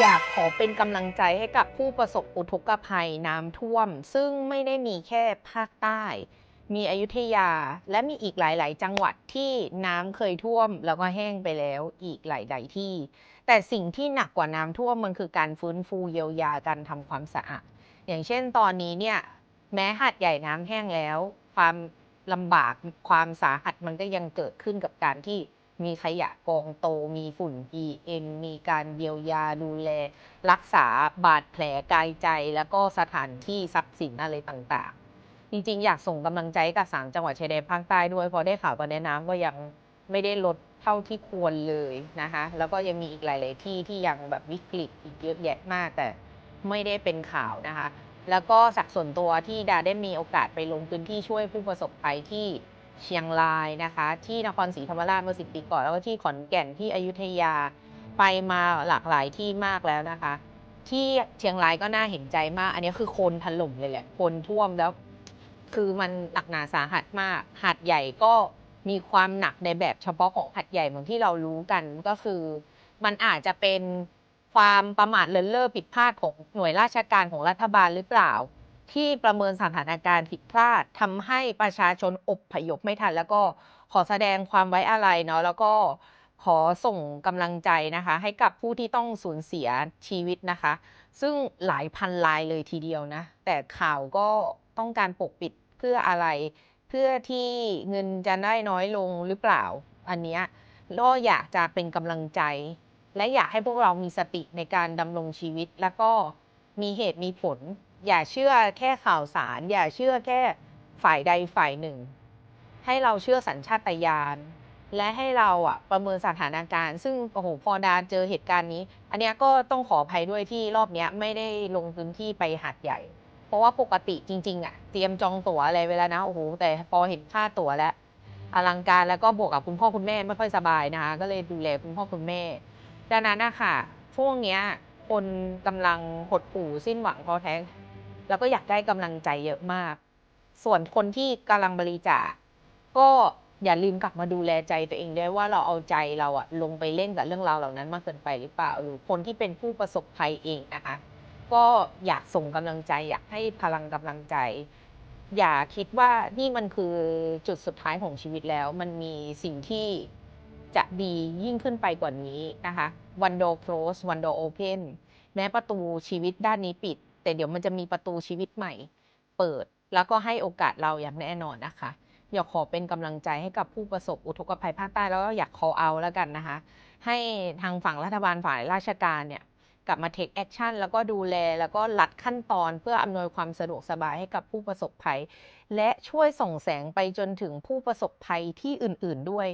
อยากขอเป็นกำลังใจให้กับผู้ประสบอุทกภัยน้ำท่วม ซึ่งไม่ได้มีแค่ภาคใต้ มีอยุธยาและมีอีกหลาย ๆ จังหวัดที่น้ำเคยท่วม แล้วก็แห้งไปแล้วอีกหลาย ๆ ที่ แต่สิ่งที่หนักกว่าน้ำท่วมมันคือการฟื้นฟูเยียวยาการทำความสะอาดอย่างเช่นตอนนี้เนี่ยแม้หาดใหญ่น้ำแห้งแล้ว ความลำบากความสาหัสมันก็ยังเกิดขึ้นกับการที่ มีขยะกองโต มีฝุ่น PM มีการเยียวยาดูแล รักษาบาดแผลกายใจ แล้วก็สถานที่ทรัพย์สินอะไรต่างๆ จริงๆ อยากส่งกำลังใจกับสามจังหวัดชายแดนภาคใต้ด้วยเพราะได้ข่าวตอนนี้น้ำก็ยังไม่ได้ลดเท่าที่ควรเลยนะคะแล้วก็ยังมีอีกหลาย ๆ ที่ที่ยังแบบวิกฤตอีกเยอะแยะมากแต่ไม่ได้เป็นข่าวนะคะ แล้วก็จากส่วนตัวที่ดาได้มีโอกาสไปลงพื้นที่ช่วยผู้ประสบภัยที่ เชียงรายนะคะ ที่นครศรีธรรมราชเมื่อสิบปีก่อนแล้วก็ที่ขอนแก่นที่อยุธยาไปมาหลากหลายที่มากแล้วนะคะ ที่เชียงรายก็น่าเห็นใจมาก อันนี้คือโคนถล่มเลยแหละโคนท่วมแล้ว คือมันหนักหนาสาหัสมากหาดใหญ่ก็มีความหนักในแบบเฉพาะของหาดใหญ่เหมือนที่เรารู้กันก็คือ มันอาจจะเป็นความประมาทเลินเล่อผิดพลาดของหน่วยราชการของรัฐบาลหรือเปล่า ที่ประเมินสถานการณ์ผิดพลาดทำให้ประชาชนอบพยพไม่ทัน แล้วก็ขอแสดงความไว้อาลัยเนาะแล้วก็ขอส่งกำลังใจนะคะ ให้กับผู้ที่ต้องสูญเสียชีวิตนะคะ ซึ่งหลายพันรายเลยทีเดียวนะ แต่ข่าวก็ต้องการปกปิดเพื่ออะไร เพื่อที่เงินจะได้น้อยลงหรือเปล่า อันเนี้ยก็อยากจะเป็นกำลังใจ และอยากให้พวกเรามีสติในการดำรงชีวิต แล้วก็มีเหตุมีผล อย่าเชื่อแค่ข่าวสาร อย่าเชื่อแค่ฝ่ายใดฝ่ายหนึ่ง ให้เราเชื่อสัญชาตญาณและให้เราอะประเมินสถานการณ์ ซึ่งโอ้โหพอดาเจอเหตุการณ์นี้ อันเนี้ยก็ต้องขออภัยด้วยที่รอบเนี้ยไม่ได้ลงพื้นที่ไปหาดใหญ่ เพราะว่าปกติจริง ๆอะเตรียมจองตั๋วอะไรไว้แล้วนะโอ้โหแต่พอเห็นค่าตั๋วแล้วอลังการแล้วก็บวกกับคุณพ่อคุณแม่ไม่ค่อยสบายนะคะก็เลยดูแลคุณพ่อคุณแม่ดังนั้นนะคะช่วงเนี้ยคนกำลังหดหู่สิ้นหวังท้อแท้ แล้วก็อยากได้กำลังใจเยอะมาก ส่วนคนที่กำลังบริจาคก็อย่าลืมกลับมาดูแลใจตัวเองด้วยว่าเราเอาใจเราอะลงไปเล่นกับเรื่องราวเหล่านั้นมากเกินไปหรือเปล่าหรือคนที่เป็นผู้ประสบภัยเองนะคะก็อยากส่งกำลังใจ อยากให้พลังกำลังใจ อย่าคิดว่านี่มันคือจุดสุดท้ายของชีวิตแล้ว มันมีสิ่งที่จะดียิ่งขึ้นไปกว่านี้นะคะ one door close one door open แม้ประตูชีวิตด้านนี้ปิด แต่เดี๋ยวมันจะมีประตูชีวิตใหม่ เปิดแล้วก็ให้โอกาสเราอย่างแน่นอนนะคะ อยากขอเป็นกำลังใจให้กับผู้ประสบอุทกภัยภาคใต้แล้วก็อยาก call out แล้วกันนะคะ ให้ทางฝั่งรัฐบาลฝ่ายราชการเนี่ยกลับมา take action แล้วก็ดูแลแล้วก็ลัดขั้นตอนเพื่ออำนวยความสะดวกสบายให้กับผู้ประสบภัย และช่วยส่งแสงไปจนถึงผู้ประสบภัยที่อื่น ๆด้วย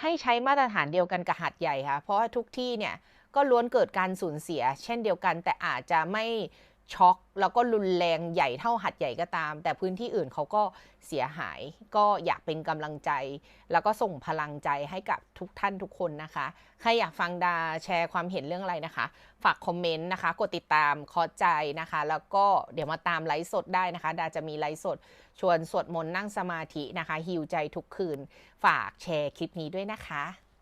ให้ใช้มาตรฐานเดียวกันกับหาดใหญ่ค่ะ เพราะทุกที่เนี่ยก็ล้วนเกิดการสูญเสีย เช่นเดียวกันแต่อาจจะไม่ ช็อกแล้วก็รุนแรงใหญ่เท่าหัดใหญ่ก็ตาม แต่พื้นที่อื่นเขาก็เสียหาย ก็อยากเป็นกำลังใจ แล้วก็ส่งพลังใจให้กับทุกท่านทุกคนนะคะ ใครอยากฟังดาแชร์ความเห็นเรื่องอะไรนะคะ ฝากคอมเมนต์นะคะ กดติดตามคอใจนะคะ แล้วก็เดี๋ยวมาตามไลฟ์สดได้นะคะ ดาจะมีไลฟ์สด ชวนสวดมนต์นั่งสมาธินะคะฮิวใจทุกคืน ฝากแชร์คลิปนี้ด้วยนะคะ